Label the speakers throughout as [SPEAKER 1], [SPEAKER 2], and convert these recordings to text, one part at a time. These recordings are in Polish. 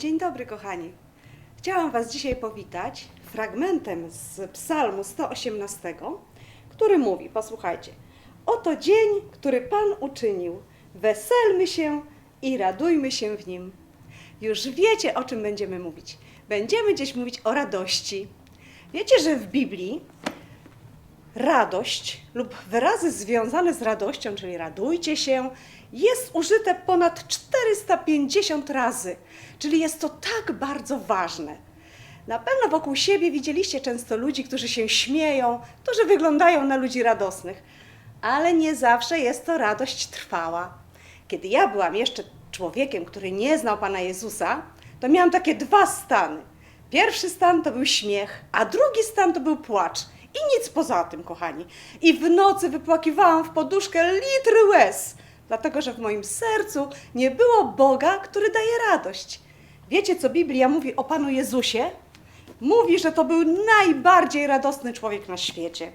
[SPEAKER 1] Dzień dobry, kochani. Chciałam Was dzisiaj powitać fragmentem z Psalmu 118, który mówi: Posłuchajcie. Oto dzień, który Pan uczynił. Weselmy się i radujmy się w nim. Już wiecie, o czym będziemy mówić. Będziemy gdzieś mówić o radości. Wiecie, że w Biblii radość lub wyrazy związane z radością, czyli radujcie się, jest użyte ponad 450 razy, czyli jest to tak bardzo ważne. Na pewno wokół siebie widzieliście często ludzi, którzy się śmieją, którzy wyglądają na ludzi radosnych, ale nie zawsze jest to radość trwała. Kiedy ja byłam jeszcze człowiekiem, który nie znał Pana Jezusa, to miałam takie dwa stany. Pierwszy stan to był śmiech, a drugi stan to był płacz. I nic poza tym, kochani. I w nocy wypłakiwałam w poduszkę litry łez, dlatego że w moim sercu nie było Boga, który daje radość. Wiecie, co Biblia mówi o Panu Jezusie? Mówi, że to był najbardziej radosny człowiek na świecie.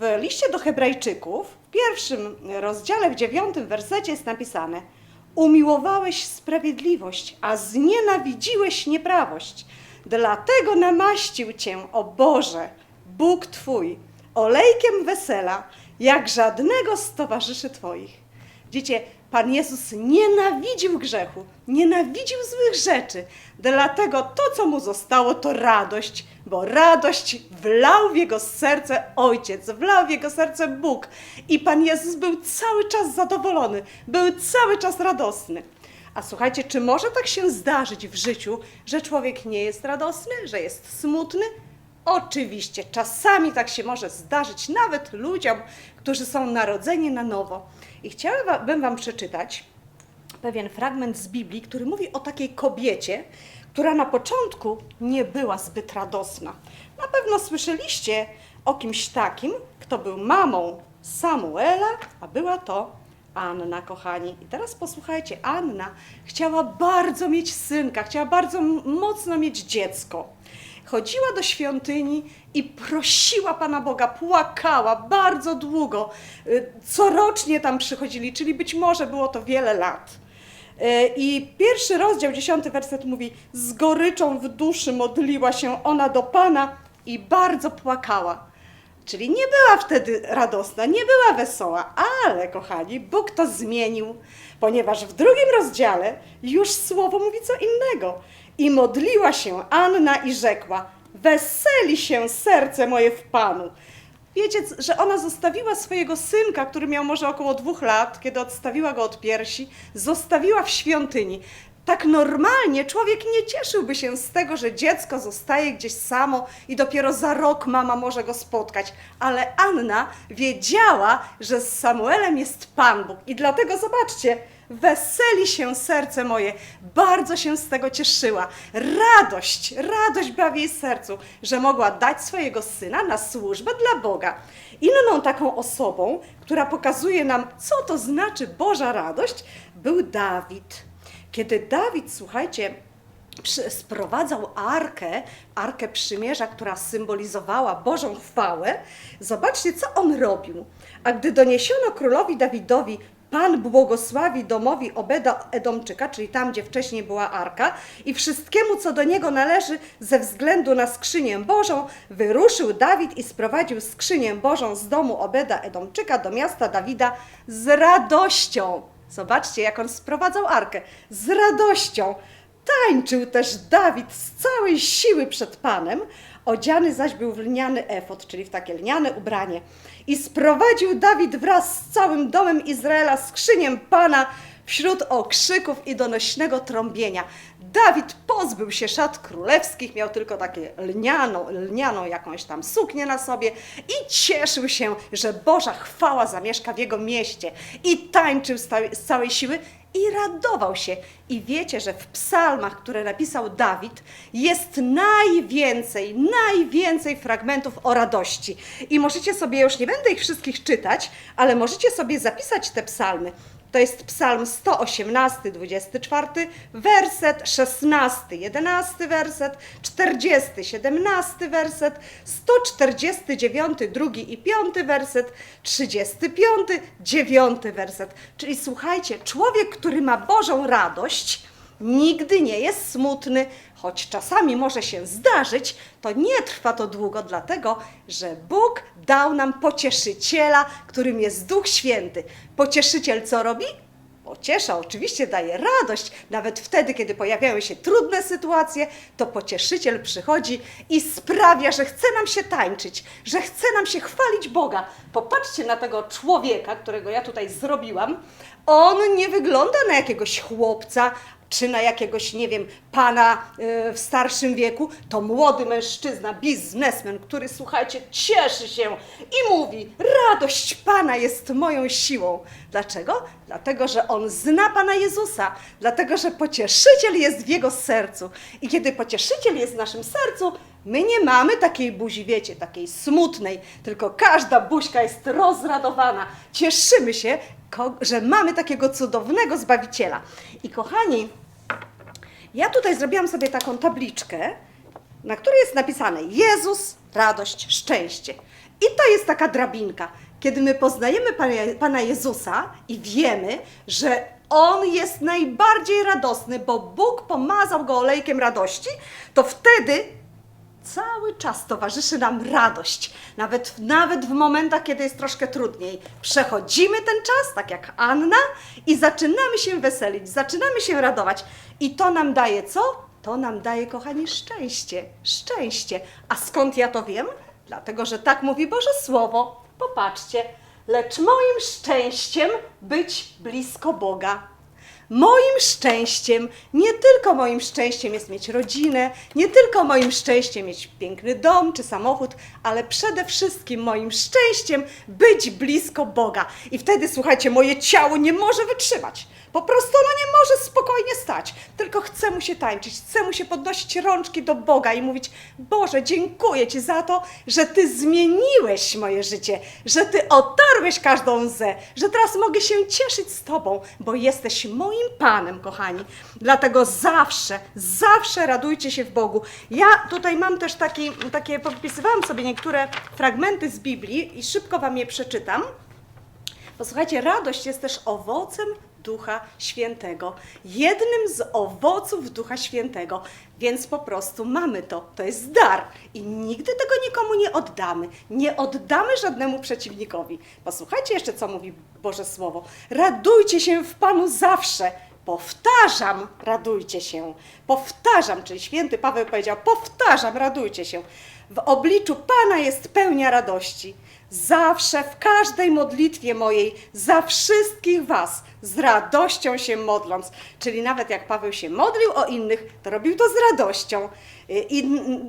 [SPEAKER 1] W liście do Hebrajczyków, w pierwszym rozdziale, w dziewiątym wersecie jest napisane: Umiłowałeś sprawiedliwość, a znienawidziłeś nieprawość. Dlatego namaścił cię, o Boże, Bóg Twój, olejkiem wesela, jak żadnego z towarzyszy Twoich. Widzicie, Pan Jezus nienawidził grzechu, nienawidził złych rzeczy. Dlatego to, co mu zostało, to radość, bo radość wlał w jego serce Ojciec, wlał w jego serce Bóg. I Pan Jezus był cały czas zadowolony, był cały czas radosny. A słuchajcie, czy może tak się zdarzyć w życiu, że człowiek nie jest radosny, że jest smutny? Oczywiście, czasami tak się może zdarzyć nawet ludziom, którzy są narodzeni na nowo. I chciałabym Wam przeczytać pewien fragment z Biblii, który mówi o takiej kobiecie, która na początku nie była zbyt radosna. Na pewno słyszeliście o kimś takim, kto był mamą Samuela, a była to Anna, kochani. I teraz posłuchajcie, Anna chciała bardzo mieć synka, chciała bardzo mocno mieć dziecko. Chodziła do świątyni i prosiła Pana Boga, płakała bardzo długo. Y, Corocznie tam przychodzili, czyli być może było to wiele lat. Y, I pierwszy rozdział, dziesiąty werset mówi: Z goryczą w duszy modliła się ona do Pana i bardzo płakała. Czyli nie była wtedy radosna, nie była wesoła, ale kochani, Bóg to zmienił, ponieważ w drugim rozdziale już słowo mówi co innego. I modliła się Anna i rzekła: Weseli się serce moje w Panu. Wiecie, że ona zostawiła swojego synka, który miał może około dwóch lat, kiedy odstawiła go od piersi, zostawiła w świątyni. Tak normalnie człowiek nie cieszyłby się z tego, że dziecko zostaje gdzieś samo i dopiero za rok mama może go spotkać. Ale Anna wiedziała, że z Samuelem jest Pan Bóg. I dlatego zobaczcie, weseli się serce moje, bardzo się z tego cieszyła. Radość, radość była w jej sercu, że mogła dać swojego syna na służbę dla Boga. Inną taką osobą, która pokazuje nam, co to znaczy Boża radość, był Dawid. Kiedy Dawid, słuchajcie, sprowadzał arkę, arkę przymierza, która symbolizowała Bożą chwałę, zobaczcie, co on robił. A gdy doniesiono królowi Dawidowi, Pan błogosławi domowi Obeda Edomczyka, czyli tam, gdzie wcześniej była arka, i wszystkiemu, co do niego należy ze względu na skrzynię Bożą, wyruszył Dawid i sprowadził skrzynię Bożą z domu Obeda Edomczyka do miasta Dawida z radością. Zobaczcie, jak on sprowadzał arkę. Z radością. Tańczył też Dawid z całej siły przed Panem, odziany zaś był w lniany efot, czyli w takie lniane ubranie. I sprowadził Dawid wraz z całym domem Izraela skrzynię Pana wśród okrzyków i donośnego trąbienia. Dawid pozbył się szat królewskich, miał tylko takie lnianą, lnianą jakąś tam suknię na sobie i cieszył się, że Boża chwała zamieszka w jego mieście. I tańczył z całej- z całej siły i radował się. I wiecie, że w psalmach, które napisał Dawid, jest najwięcej, najwięcej fragmentów o radości. I możecie sobie, już nie będę ich wszystkich czytać, ale możecie sobie zapisać te psalmy. To jest psalm 118, 24 werset, 16, 11 werset, 40, 17 werset, 149, drugi i piąty werset, 35, dziewiąty werset. Czyli słuchajcie, człowiek, który ma Bożą radość, nigdy nie jest smutny, choć czasami może się zdarzyć, to nie trwa to długo, dlatego że Bóg dał nam pocieszyciela, którym jest Duch Święty. Pocieszyciel co robi? Pociesza, oczywiście daje radość, nawet wtedy, kiedy pojawiają się trudne sytuacje, to pocieszyciel przychodzi i sprawia, że chce nam się tańczyć, że chce nam się chwalić Boga. Popatrzcie na tego człowieka, którego ja tutaj zrobiłam. On nie wygląda na jakiegoś chłopca, czy na jakiegoś, nie wiem, pana y, w starszym wieku, to młody mężczyzna, biznesmen, który, słuchajcie, cieszy się i mówi: Radość Pana jest moją siłą. Dlaczego? Dlatego, że on zna Pana Jezusa, dlatego, że pocieszyciel jest w jego sercu. I kiedy pocieszyciel jest w naszym sercu, my nie mamy takiej buzi, wiecie, takiej smutnej, tylko każda buźka jest rozradowana. Cieszymy się, że mamy takiego cudownego Zbawiciela. I kochani, ja tutaj zrobiłam sobie taką tabliczkę, na której jest napisane Jezus, radość, szczęście. I to jest taka drabinka. Kiedy my poznajemy Pana Jezusa i wiemy, że On jest najbardziej radosny, bo Bóg pomazał Go olejkiem radości, to wtedy cały czas towarzyszy nam radość. Nawet, nawet w momentach, kiedy jest troszkę trudniej. Przechodzimy ten czas, tak jak Anna, i zaczynamy się weselić, zaczynamy się radować. I to nam daje co? To nam daje, kochani, szczęście. Szczęście. A skąd ja to wiem? Dlatego, że tak mówi Boże Słowo. Popatrzcie. Lecz moim szczęściem być blisko Boga. Moim szczęściem, nie tylko moim szczęściem jest mieć rodzinę, nie tylko moim szczęściem mieć piękny dom czy samochód, ale przede wszystkim moim szczęściem być blisko Boga. I wtedy, słuchajcie, moje ciało nie może wytrzymać. Po prostu ono nie może spokojnie stać, tylko chce mu się tańczyć, chce mu się podnosić rączki do Boga i mówić: Boże, dziękuję Ci za to, że Ty zmieniłeś moje życie, że Ty otarłeś każdą łzę, że teraz mogę się cieszyć z Tobą, bo jesteś moim Panem, kochani. Dlatego zawsze, zawsze radujcie się w Bogu. Ja tutaj mam też taki, takie, popisywałam sobie niektóre fragmenty z Biblii i szybko Wam je przeczytam. Posłuchajcie, radość jest też owocem Ducha Świętego. Jednym z owoców Ducha Świętego. Więc po prostu mamy to. To jest dar. I nigdy tego nikomu nie oddamy. Nie oddamy żadnemu przeciwnikowi. Posłuchajcie jeszcze, co mówi Boże Słowo. Radujcie się w Panu zawsze. Powtarzam, radujcie się. Powtarzam, czyli święty Paweł powiedział: Powtarzam, radujcie się. W obliczu Pana jest pełnia radości. Zawsze w każdej modlitwie mojej, za wszystkich Was, z radością się modląc. Czyli nawet jak Paweł się modlił o innych, to robił to z radością. I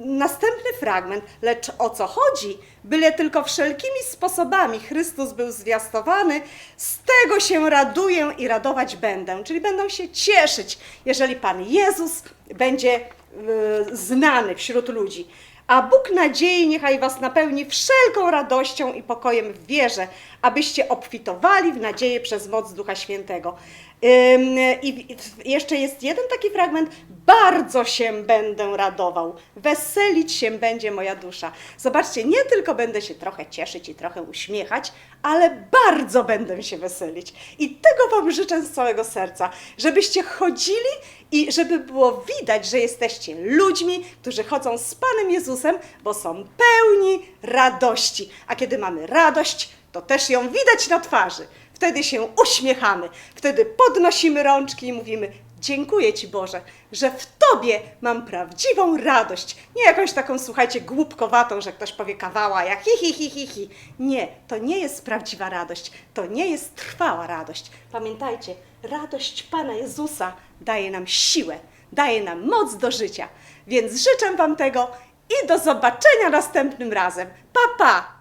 [SPEAKER 1] następny fragment, lecz o co chodzi? Byle tylko wszelkimi sposobami Chrystus był zwiastowany, z tego się raduję i radować będę. Czyli będą się cieszyć, jeżeli Pan Jezus będzie y, znany wśród ludzi. A Bóg nadziei niechaj was napełni wszelką radością i pokojem w wierze, abyście obfitowali w nadzieję przez moc Ducha Świętego. I jeszcze jest jeden taki fragment. Bardzo się będę radował, weselić się będzie moja dusza. Zobaczcie, nie tylko będę się trochę cieszyć i trochę uśmiechać, ale bardzo będę się weselić. I tego Wam życzę z całego serca, żebyście chodzili i żeby było widać, że jesteście ludźmi, którzy chodzą z Panem Jezusem, bo są pełni radości. A kiedy mamy radość, to też ją widać na twarzy. Wtedy się uśmiechamy, wtedy podnosimy rączki i mówimy: Dziękuję Ci Boże, że w Tobie mam prawdziwą radość. Nie jakąś taką, słuchajcie, głupkowatą, że ktoś powie kawała, jak hi, hi, hi, hi, hi. Nie, to nie jest prawdziwa radość, to nie jest trwała radość. Pamiętajcie, radość Pana Jezusa daje nam siłę, daje nam moc do życia. Więc życzę Wam tego i do zobaczenia następnym razem. Pa, pa!